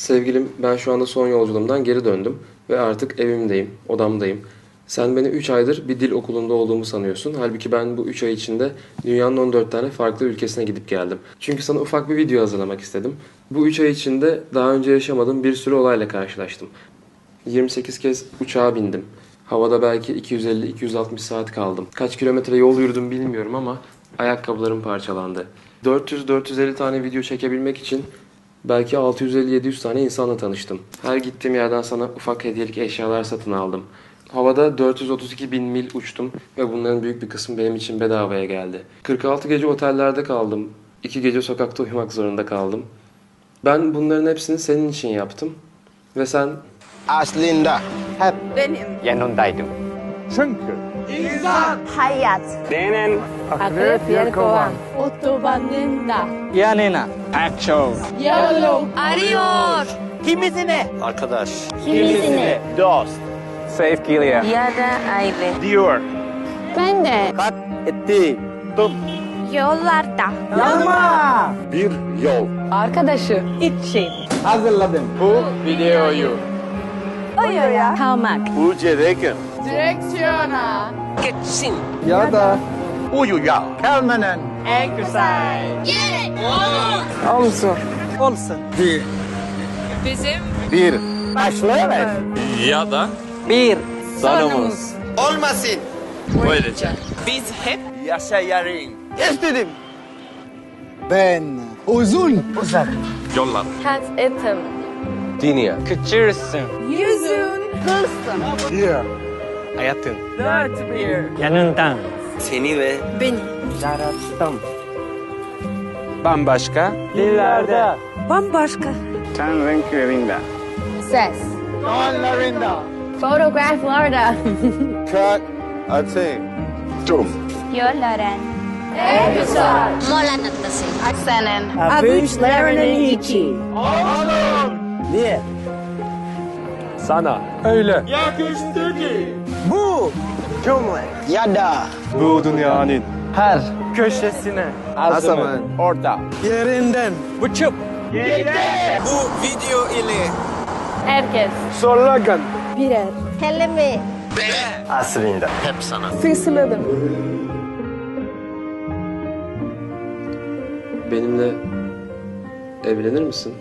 Sevgilim ben şu anda son yolculuğumdan geri döndüm ve artık evimdeyim, odamdayım. Sen beni 3 aydır bir dil okulunda olduğumu sanıyorsun. Halbuki ben bu 3 ay içinde dünyanın 14 tane farklı ülkesine gidip geldim. Çünkü sana ufak bir video hazırlamak istedim. Bu 3 ay içinde daha önce yaşamadığım bir sürü olayla karşılaştım. 28 kez uçağa bindim. Havada belki 250-260 saat kaldım. Kaç kilometre yol yürüdüm bilmiyorum ama ayakkabılarım parçalandı. 400-450 tane video çekebilmek için belki 650-700 tane insanla tanıştım. Her gittiğim yerden sana ufak hediyelik eşyalar satın aldım. Havada 432 bin mil uçtum ve bunların büyük bir kısmı benim için bedavaya geldi. 46 gece otellerde kaldım. 2 gece sokakta uyumak zorunda kaldım. Ben bunların hepsini senin için yaptım. Ve sen Aslinda. Hep yanındaydım. Hayat. Senin Akrep Yelkovan. Otobanında. Yanina. Action. Yellow. Arıyor. Kimisine? arkadaş. Kimisine. Dost. Safe Gilead. Ya da aile. Diyor. Ben de. Kat etti. Tut. Yollarda. Yanma. Bir yol. Arkadaşı. için. Hazırladım. Bu videoyu. Oyoya. Kalmak. Bu gereken. Direksiyona. Ya da uyuya. Kalmanen. En güzel. Olsun. Olsun. Bir. Bizim Bir. Başlayalım. Ya da Bir. sonumuz. Olmasın. böylece. Biz hep Yaşayarın. İstedim. Ben uzun. Uzak. Yollar. kat etim. Dünya. Küçürsün. Yüzün. Hırsın. Diyor. Hayatın. Dört bir. Yanından. Seni ve Beni. yarattım. Bambaşka. Dillerde. Bambaşka. Ten renklerinde. Ses. Tonlarında. Fotoğraflarda. Kat. Atı. Tüm. Yolların. En güzel. Mola noktası. Senin. Avuçlarının içi. Niye? Sana. Öyle. Bu cümle ya da Bu dünyanın. her köşesine azamın orta yerinden uçup bu video ile Herkes. slogan Birer. Kelime. Aslında. Hep sana. Fısıldadım. benimle evlenir misin?